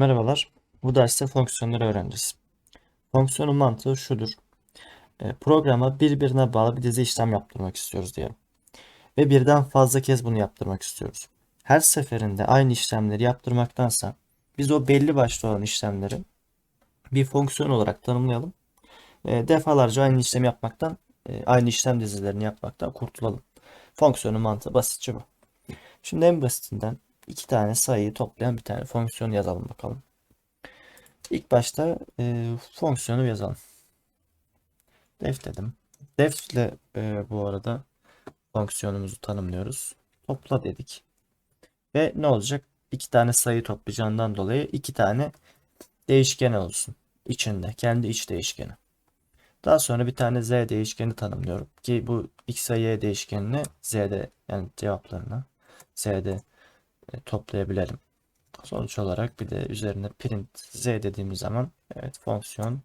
Merhabalar. Bu derste fonksiyonları öğreneceğiz. Fonksiyonun mantığı şudur. E, Programa birbirine bağlı bir dizi işlem yaptırmak istiyoruz diyelim. Ve birden fazla kez bunu yaptırmak istiyoruz. Her seferinde aynı işlemleri yaptırmaktansa biz o belli başlı olan işlemleri bir fonksiyon olarak tanımlayalım. E, Defalarca aynı işlemi yapmaktan, e, aynı işlem dizilerini yapmaktan kurtulalım. Fonksiyonun mantığı basitçe bu. Şimdi en basitinden iki tane sayıyı toplayan bir tane fonksiyon yazalım bakalım. İlk başta e, fonksiyonu yazalım. Def dedim. Def ile e, bu arada fonksiyonumuzu tanımlıyoruz. Topla dedik. Ve ne olacak? İki tane sayı toplayacağından dolayı iki tane değişken olsun. içinde. Kendi iç değişkeni. Daha sonra bir tane z değişkeni tanımlıyorum. Ki bu x y değişkenini z'de yani cevaplarını z'de toplayabilelim. Sonuç olarak bir de üzerine print z dediğimiz zaman evet fonksiyon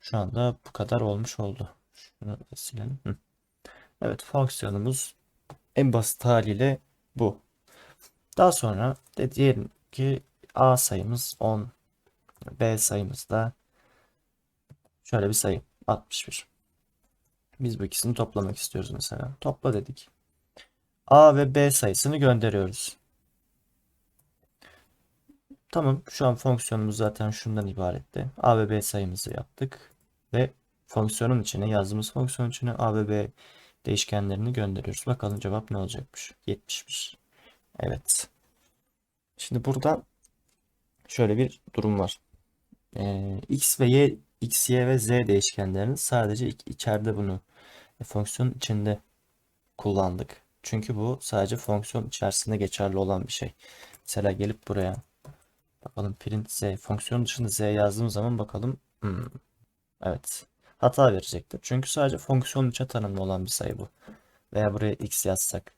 şu anda bu kadar olmuş oldu. Şunu silelim. Hı. Evet fonksiyonumuz en basit haliyle bu. Daha sonra de diyelim ki a sayımız 10 b sayımız da şöyle bir sayı 61. Biz bu ikisini toplamak istiyoruz mesela. Topla dedik. a ve b sayısını gönderiyoruz. Tamam şu an fonksiyonumuz zaten şundan ibaretti. A ve B sayımızı yaptık. Ve fonksiyonun içine yazdığımız fonksiyon içine A ve B değişkenlerini gönderiyoruz. Bakalım cevap ne olacakmış. 71. Evet. Şimdi burada şöyle bir durum var. Ee, X ve Y, X, Y ve Z değişkenlerini sadece içeride bunu e, fonksiyon içinde kullandık. Çünkü bu sadece fonksiyon içerisinde geçerli olan bir şey. Mesela gelip buraya Bakalım print z fonksiyon dışında z yazdığım zaman bakalım. Hmm. Evet. Hata verecektir. Çünkü sadece fonksiyon içe tanımlı olan bir sayı bu. Veya buraya x yazsak.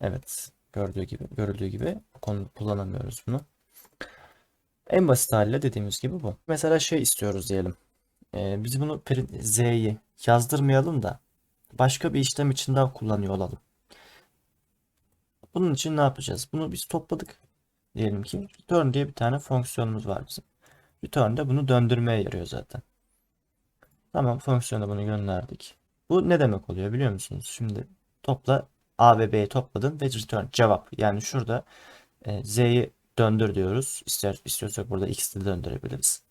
Evet. Gördüğü gibi, görüldüğü gibi konu kullanamıyoruz bunu. En basit haliyle dediğimiz gibi bu. Mesela şey istiyoruz diyelim. Ee, biz bunu print z'yi yazdırmayalım da başka bir işlem için daha kullanıyor olalım. Bunun için ne yapacağız? Bunu biz topladık. Diyelim ki return diye bir tane fonksiyonumuz var bizim. Return de bunu döndürmeye yarıyor zaten. Tamam fonksiyona bunu gönderdik. Bu ne demek oluyor biliyor musunuz? Şimdi topla A ve B'yi topladın ve return cevap. Yani şurada e, Z'yi döndür diyoruz. İster, istiyorsak burada X'i de döndürebiliriz.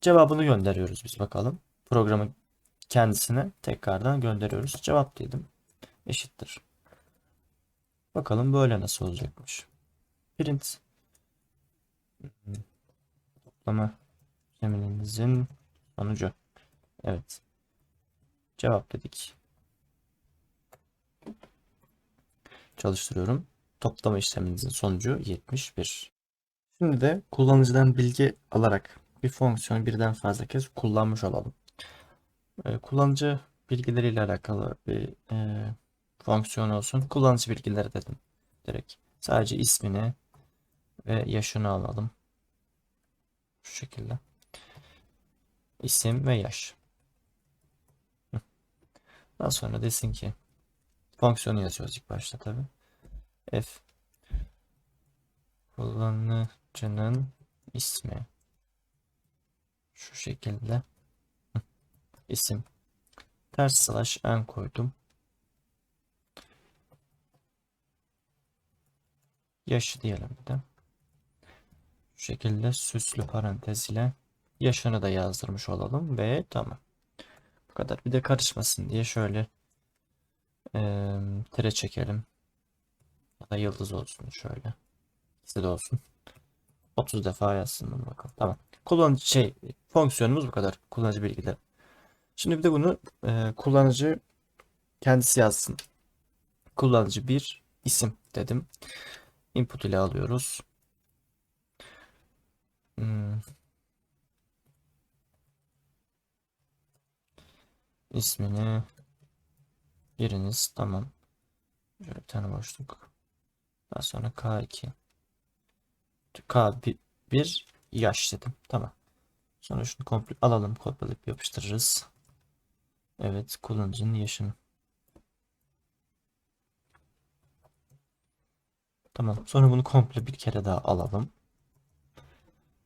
Cevabını gönderiyoruz biz bakalım. Programın kendisine tekrardan gönderiyoruz. Cevap dedim. Eşittir. Bakalım böyle nasıl olacakmış. Print toplama işleminizin sonucu. Evet. Cevap dedik. Çalıştırıyorum. Toplama işleminizin sonucu 71. Şimdi de kullanıcıdan bilgi alarak bir fonksiyonu birden fazla kez kullanmış olalım. Ee, kullanıcı bilgileriyle alakalı bir e, fonksiyon olsun. Kullanıcı bilgileri dedim. Direkt. Sadece ismini, ve yaşını alalım. Şu şekilde. İsim ve yaş. Daha sonra desin ki fonksiyonu yazıyoruz ilk başta tabi. F kullanıcının ismi şu şekilde isim ters slash n koydum. Yaşı diyelim bir de. Şu şekilde süslü parantez ile yaşını da yazdırmış olalım ve tamam. Bu kadar. Bir de karışmasın diye şöyle e, tire çekelim. Ya da yıldız olsun şöyle. İkisi de olsun. 30 defa yazsın bunu bakalım. Tamam. Kullanıcı şey fonksiyonumuz bu kadar. Kullanıcı bilgileri. Şimdi bir de bunu e, kullanıcı kendisi yazsın. Kullanıcı bir isim dedim. Input ile alıyoruz. İsmini giriniz. Tamam. Şöyle bir tane boşluk. Daha sonra K2. K1 yaş dedim. Tamam. Sonra şunu komple alalım. Kopyalayıp yapıştırırız. Evet. Kullanıcının yaşını. Tamam. Sonra bunu komple bir kere daha alalım.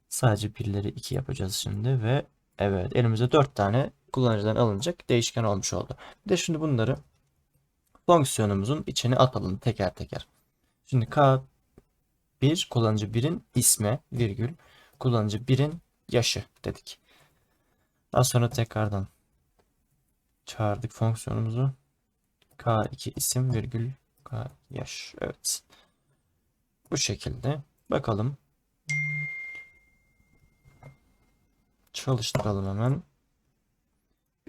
Sadece birleri 2 yapacağız şimdi ve evet elimizde 4 tane kullanıcıdan alınacak değişken olmuş oldu. Bir de şimdi bunları fonksiyonumuzun içine atalım teker teker. Şimdi K1 kullanıcı 1'in ismi virgül kullanıcı 1'in yaşı dedik. Daha sonra tekrardan çağırdık fonksiyonumuzu. K2 isim virgül K yaş. Evet. Bu şekilde. Bakalım. Çalıştıralım hemen.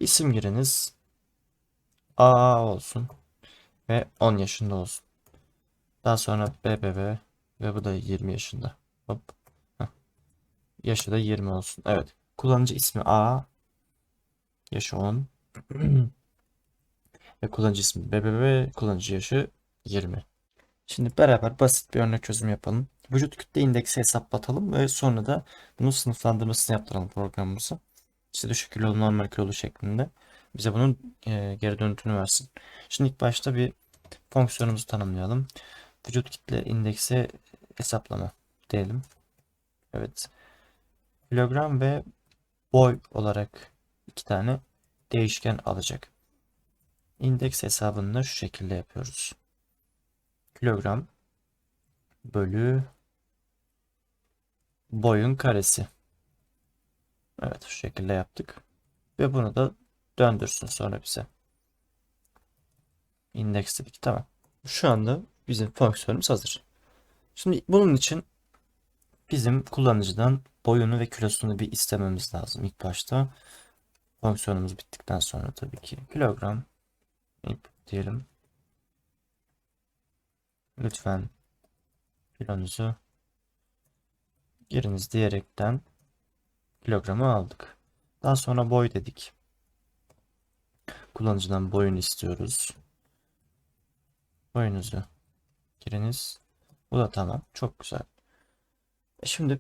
İsim giriniz. A olsun. Ve 10 yaşında olsun. Daha sonra BBB ve bu da 20 yaşında. Hop. Yaşı da 20 olsun. Evet. Kullanıcı ismi A. Yaşı 10. ve kullanıcı ismi BBB. Kullanıcı yaşı 20. Şimdi beraber basit bir örnek çözüm yapalım. Vücut kütle indeksi hesaplatalım ve sonra da bunun sınıflandırmasını yaptıralım programımıza. İşte düşük kilolu normal kilolu şeklinde bize bunun e, geri dönütünü versin. Şimdi ilk başta bir fonksiyonumuzu tanımlayalım. Vücut kitle indeksi hesaplama diyelim. Evet. Kilogram ve boy olarak iki tane değişken alacak. İndeks hesabını da şu şekilde yapıyoruz. Kilogram bölü boyun karesi. Evet şu şekilde yaptık. Ve bunu da döndürsün sonra bize. İndeks dedik. Tamam. Şu anda bizim fonksiyonumuz hazır. Şimdi bunun için bizim kullanıcıdan boyunu ve kilosunu bir istememiz lazım ilk başta. Fonksiyonumuz bittikten sonra tabii ki kilogram diyelim. Lütfen kilonuzu giriniz diyerekten kilogramı aldık. Daha sonra boy dedik. Kullanıcıdan boyunu istiyoruz. Boyunuzu giriniz. Bu da tamam. Çok güzel. E şimdi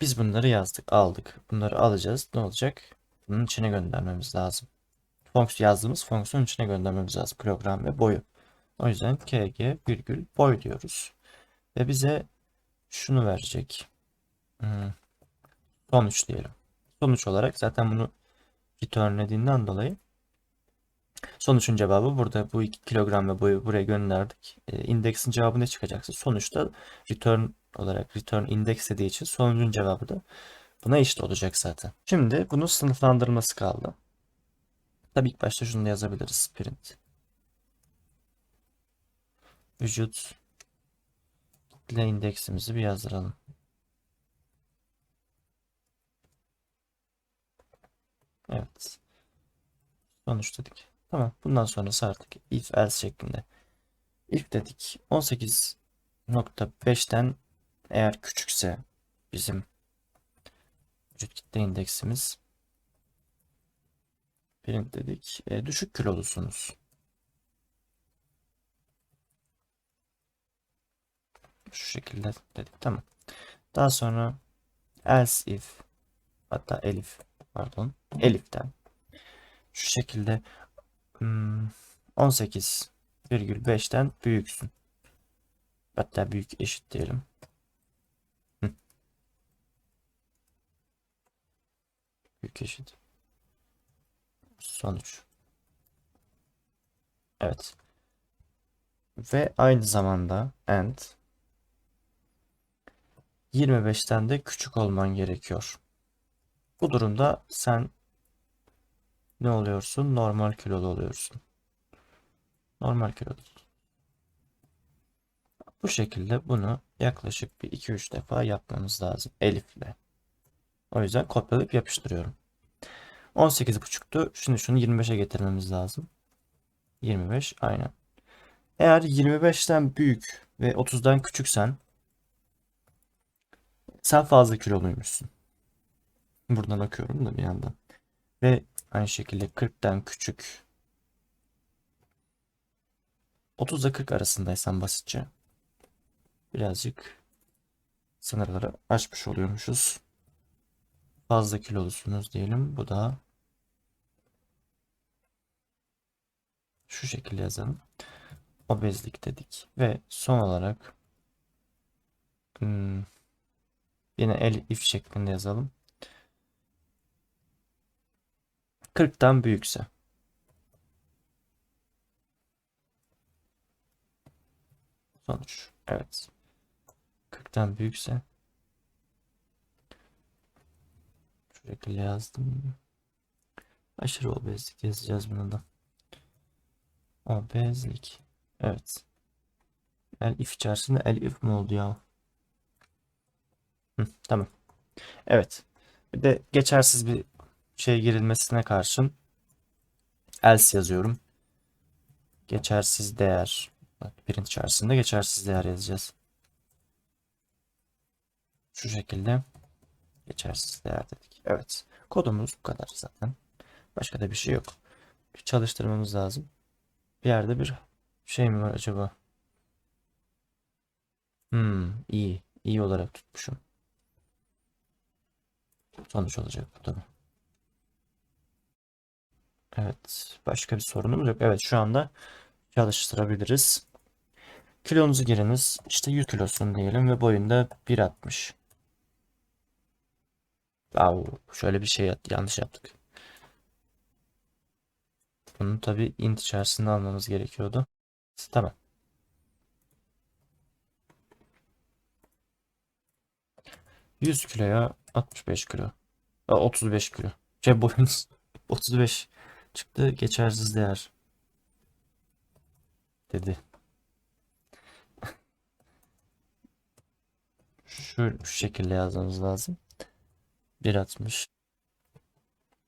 biz bunları yazdık, aldık. Bunları alacağız. Ne olacak? Bunun içine göndermemiz lazım. Fonksiyon yazdığımız fonksiyon içine göndermemiz lazım. Program ve boyu. O yüzden kg virgül boy diyoruz. Ve bize şunu verecek. Hmm. Sonuç diyelim. Sonuç olarak zaten bunu returnlediğinden dolayı sonuçun cevabı burada bu 2 kilogram ve boyu buraya gönderdik. E, indeksin cevabı ne çıkacaksa sonuçta return olarak return index dediği için sonucun cevabı da buna eşit olacak zaten. Şimdi bunun sınıflandırması kaldı. Tabii ilk başta şunu da yazabiliriz. Print. Vücut kitle indeksimizi bir yazdıralım. Evet. Sonuç dedik. Tamam. Bundan sonrası artık if else şeklinde. If dedik. 18.5'ten eğer küçükse bizim vücut kitle indeksimiz print dedik. E, düşük kilolusunuz. Şu şekilde dedik. Tamam. Daha sonra else if hatta elif pardon eliften şu şekilde 18,5'ten hmm, büyüksün. Hatta büyük eşit diyelim. Büyük eşit. Sonuç. Evet. Ve aynı zamanda and 25'ten de küçük olman gerekiyor. Bu durumda sen ne oluyorsun? Normal kilolu oluyorsun. Normal kilolu. Bu şekilde bunu yaklaşık bir 2-3 defa yapmamız lazım elifle. O yüzden kopyalayıp yapıştırıyorum. 18.5'tu. Şimdi şunu 25'e getirmemiz lazım. 25 aynen. Eğer 25'ten büyük ve 30'dan küçüksen sen fazla kiloluymuşsun. Buradan akıyorum da bir yandan. Ve aynı şekilde 40'tan küçük 30 ile 40 arasındaysan basitçe birazcık sınırları aşmış oluyormuşuz. Fazla kilolusunuz diyelim. Bu da şu şekilde yazalım. Obezlik dedik. Ve son olarak hmm, Yine el if şeklinde yazalım. 40'tan büyükse. Sonuç. Evet. 40'tan büyükse. Şu şekilde yazdım. Aşırı obezlik yazacağız bunu da. Obezlik. Evet. El if içerisinde el if mi oldu ya? Hı, tamam. Evet. Bir de geçersiz bir şey girilmesine karşın else yazıyorum. Geçersiz değer. Bak, birin içerisinde geçersiz değer yazacağız. Şu şekilde geçersiz değer dedik. Evet. Kodumuz bu kadar zaten. Başka da bir şey yok. Bir çalıştırmamız lazım. Bir yerde bir şey mi var acaba? Hmm, iyi. İyi olarak tutmuşum. Sonuç olacak bu tabii. Evet. Başka bir sorunumuz yok. Evet şu anda çalıştırabiliriz. Kilonuzu giriniz. İşte 100 kilosun diyelim ve boyunda 1.60. Wow, şöyle bir şey yanlış yaptık. Bunu tabii int içerisinde almamız gerekiyordu. Tamam. Yüz kiloya 65 kilo. Aa, 35 kilo. Şey boyunuz 35 çıktı. Geçersiz değer. Dedi. Şu, şu şekilde yazmamız lazım. 1.60.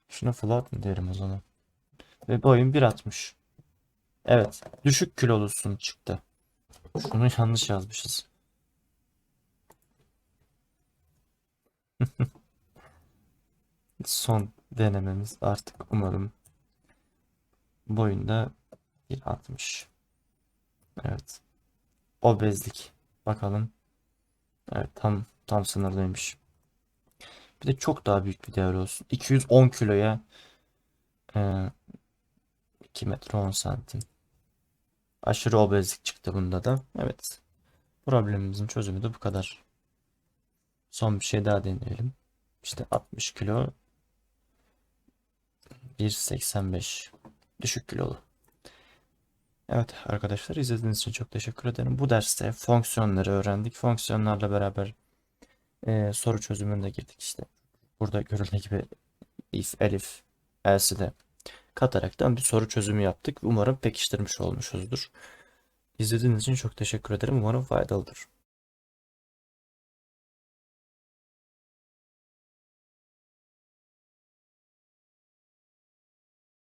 Şuna flat mı derim o zaman? Ve boyun 1.60. Evet. Düşük kilolusun çıktı. Şunu yanlış yazmışız. Son denememiz artık umarım boyunda 1.60. Evet. Obezlik. Bakalım. Evet tam tam sınırdaymış. Bir de çok daha büyük bir değer olsun. 210 kiloya e, 2 metre 10 santim. Aşırı obezlik çıktı bunda da. Evet. Problemimizin çözümü de bu kadar. Son bir şey daha deneyelim. İşte 60 kilo 1.85 düşük kilolu. Evet arkadaşlar izlediğiniz için çok teşekkür ederim. Bu derste fonksiyonları öğrendik. Fonksiyonlarla beraber e, soru çözümüne girdik işte. Burada görüldüğü gibi if, elif, else'i de kataraktan bir soru çözümü yaptık. Umarım pekiştirmiş olmuşuzdur. İzlediğiniz için çok teşekkür ederim. Umarım faydalıdır.